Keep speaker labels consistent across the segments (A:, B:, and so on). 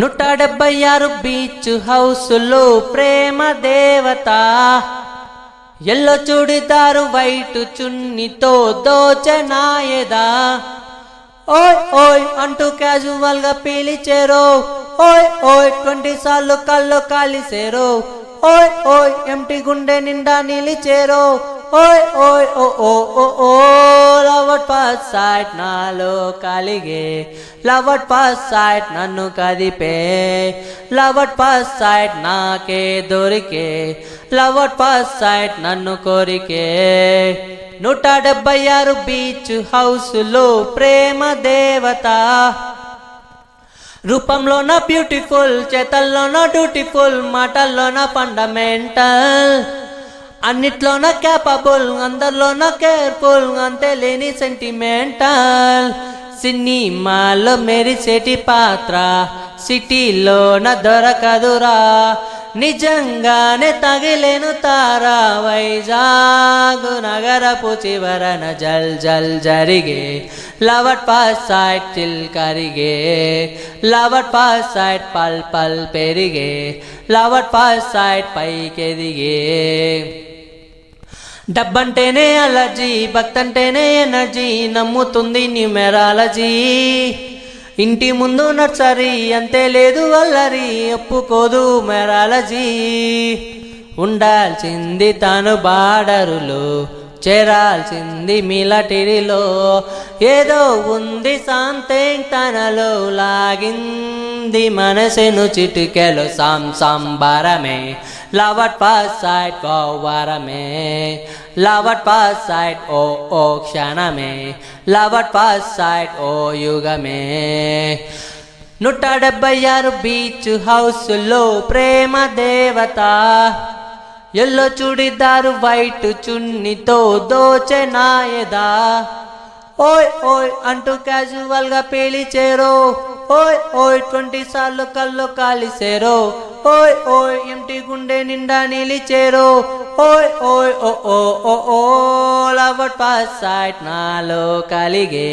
A: నూట డెబ్బై ఆరు బీచ్ హౌసులో ప్రేమ దేవత. ఎల్లో చూడిదారు వైట్ చున్నితో దోచనాయదా ఓయ్ ఓయ్ అంటూ క్యాజువల్గా పిలిచేరో. ఓయ్ ఓయ్ ట్వంటీ సార్లు కళ్ళు కాలిసేరో. ఓయ్ ఓయ్ ఎంటి గుండె నిండా నిలిచేరో. ఓయ్ ఓయ్ ఓ ఓ ఓ ఓ లవట్ పాస్ సైట్ నాలో కలిగే. లవట్ పాస్ సైట్ నన్ను కదిపే. లవట్ పాస్ సైట్ నాకే దొరికే. లవట్ పాస్ సైట్ నన్ను కోరికే. నూట డెబ్బై ఆరు బీచ్ హౌస్లో ప్రేమ దేవత. రూపంలో నా బ్యూటిఫుల్ చేతల్లో చేతల్లోన బ్యూటిఫుల్ నా ఫండమెంటల్. అన్నిట్లోన క్యాపబుల్ అందరిలోన కేర్ఫుల్ అంతే లేని సెంటిమెంటల్ సినిమాలో మెరిసేటి పాత్ర సిటీలోన దొరకదురా. నిజంగానే తగిలేను తారా వైజాగ్ నగరపు చివరన జల్ జల్ జరిగే. లవట్ పాస్ సైడ్ చిల్ కరిగే. లవట్ పాస్ సైడ్ పల్ పల్ పెరిగే. లవట్ పాస్ సైడ్ పైకెదిగే. డబ్బంటేనే అలర్జీ భక్తంటేనే ఎనర్జీ నమ్ముతుంది న్యూమెరాలజీ. ఇంటి ముందు నర్సరీ అంతే లేదు అల్లరి ఒప్పుకోదు మెరాలజీ ఉండాల్సింది తను బాడరులో చేరాల్సింది మిలటిరిలో. ఏదో ఉంది సాంతేం తనలో లాగింది మనసెను చిటికెలు సాం సాంబారమే లవట్ పాస్ సైడ్ గోవరమే లవట్ పాస్ సైడ్ ఓ ఓ క్షణమే. లవట్ పాస్ సైడ్ ఓ యుగమే. నూట డెబ్బై ఆరు బీచ్ హౌస్లో ప్రేమ దేవత. ఎల్లో చుడిదారు వైట్ చున్నితో దోచెనాయదా. ఓయ్ ఓయ్ అంటూ క్యాజువల్గా పిలిచేరో. ఓయ్ ఓయ్ ట్వంటీ సార్లు కళ్ళు కాలిసేరో. ఓయ్ ఓయ్ ఎంటి గుండె నిండా నిలిచేరో. ఓయ్ ఓయ్ ఓ ఓ ఓ ఓ లవట్ పాస్ సైడ్ నాలో కలిగే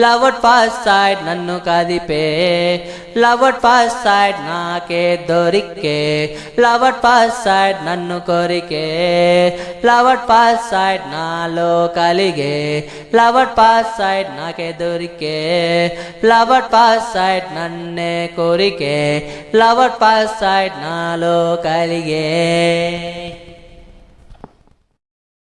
A: లవట్ పాస్ సైడ్ నన్ను కదిపే లవట్ పాస్ సైడ్ నాకే దొరికే లవట్ పాస్ సైడ్ నన్ను కోరికే లవట్ పాస్ సైడ్ నాలో కలిగే లవట్ పాస్ సైడ్ నాకే దొరికే లవట్ పాస్ సైడ్ నన్నే కోరికే లవట్ పాస్ సైడ్ నాలో కలిగే